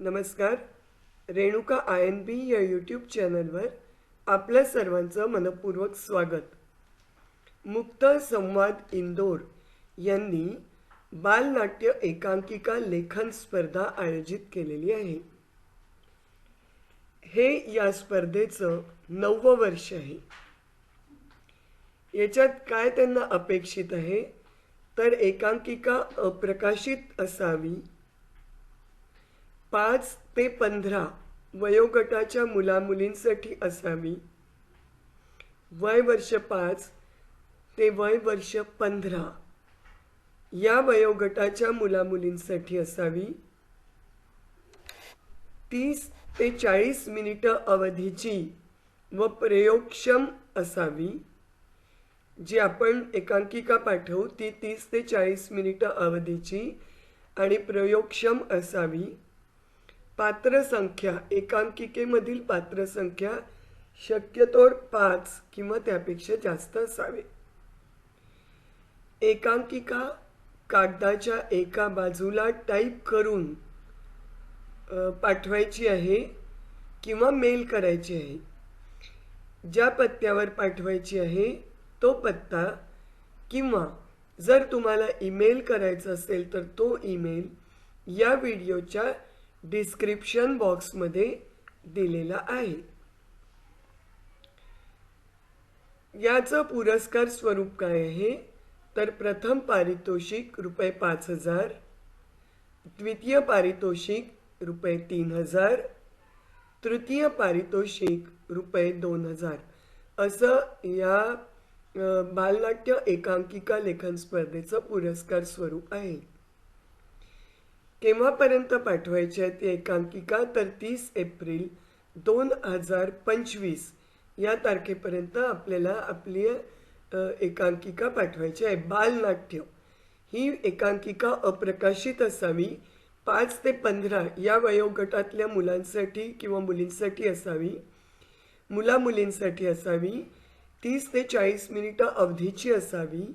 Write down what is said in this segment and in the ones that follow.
नमस्कार. Renuka I N बी या YouTube चॅनलवर आपल्या सर्वांचं मनपूर्वक स्वागत. मुक्त संवाद इंदोर यांनी बालनाट्य एकांकिका लेखन स्पर्धा आयोजित केलेली आहे. हे या स्पर्धेचं नववं वर्ष आहे. याच्यात काय त्यांना अपेक्षित आहे? तर एकांकिका अप्रकाशित असावी पाच ते पंधरा वयोगटाच्या मुलामुलींसाठी असावी. वय वर्ष पाच ते वय वर्ष पंधरा या वयोगटाच्या मुलामुलींसाठी असावी. तीस ते चाळीस मिनिटं अवधीची व प्रयोगक्षम असावी. जी आपण एकांकिका पाठवू ती तीस ते चाळीस मिनिटं अवधीची आणि प्रयोगक्षम असावी. पात्रसंख्या एकांकिकेमधील पात्रसंख्या शक्यतोर पाच किंवा त्यापेक्षा जास्त असावे. एकांकिका कागदाच्या एका बाजूला टाईप करून पाठवायची आहे किंवा मेल करायची आहे. ज्या पत्त्यावर पाठवायची आहे तो पत्ता किंवा जर तुम्हाला ईमेल करायचा असेल तर तो ईमेल या व्हिडिओच्या डिस्क्रिप्शन बॉक्समध्ये दिलेला आहे. याचं पुरस्कार स्वरूप काय आहे? तर प्रथम पारितोषिक रुपये पाच हजार द्वितीय पारितोषिक रुपये तीन हजार तृतीय पारितोषिक रुपये दोन हजार. असं या बालनाट्य एकांकिका लेखन स्पर्धेचं पुरस्कार स्वरूप आहे. केव्हापर्यंत पाठवायची आहे ती एकांकिका? तर तीस एप्रिल दोन हजार पंचवीस या तारखेपर्यंत आपल्याला आपली एकांकिका पाठवायची आहे. बालनाट्य. ही एकांकिका अप्रकाशित असावी. पाच ते पंधरा या वयोगटातल्या मुलांसाठी किंवा मुलींसाठी असावी. मुला मुलींसाठी असावी. तीस ते चाळीस मिनिटं अवधीची असावी.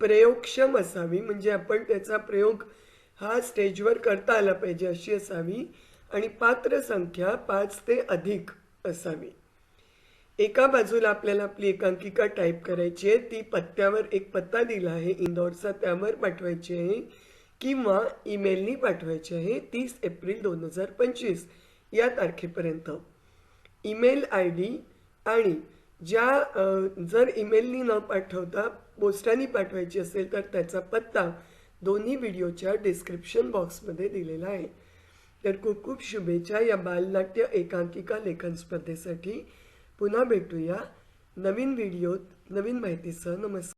प्रयोगक्षम असावी. म्हणजे आपण त्याचा प्रयोग हा स्टेजवर करता आला पाहिजे अशी असावी आणि पात्र संख्या पाच ते अधिक असावी. एका बाजूला आपल्याला आपली एकांकिका टाईप करायची आहे. ती पत्त्यावर एक पत्ता दिला आहे इंदौरचा त्यावर पाठवायची आहे किंवा ईमेलनी पाठवायची आहे. तीस एप्रिल दोन हजार पंचवीस या तारखेपर्यंत. ईमेल आय डी आणि ज्या जर ईमेलनी न पाठवता पोस्टाने पाठवायची असेल तर त्याचा पत्ता दोन्ही व्हिडिओच्या डिस्क्रिप्शन बॉक्समध्ये दिलेला आहे. तर खूप खूप शुभेच्छा या बालनाट्य एकांकिका लेखन स्पर्धेसाठी. पुन्हा भेटूया नवीन व्हिडिओत नवीन माहितीसह. नमस्कार.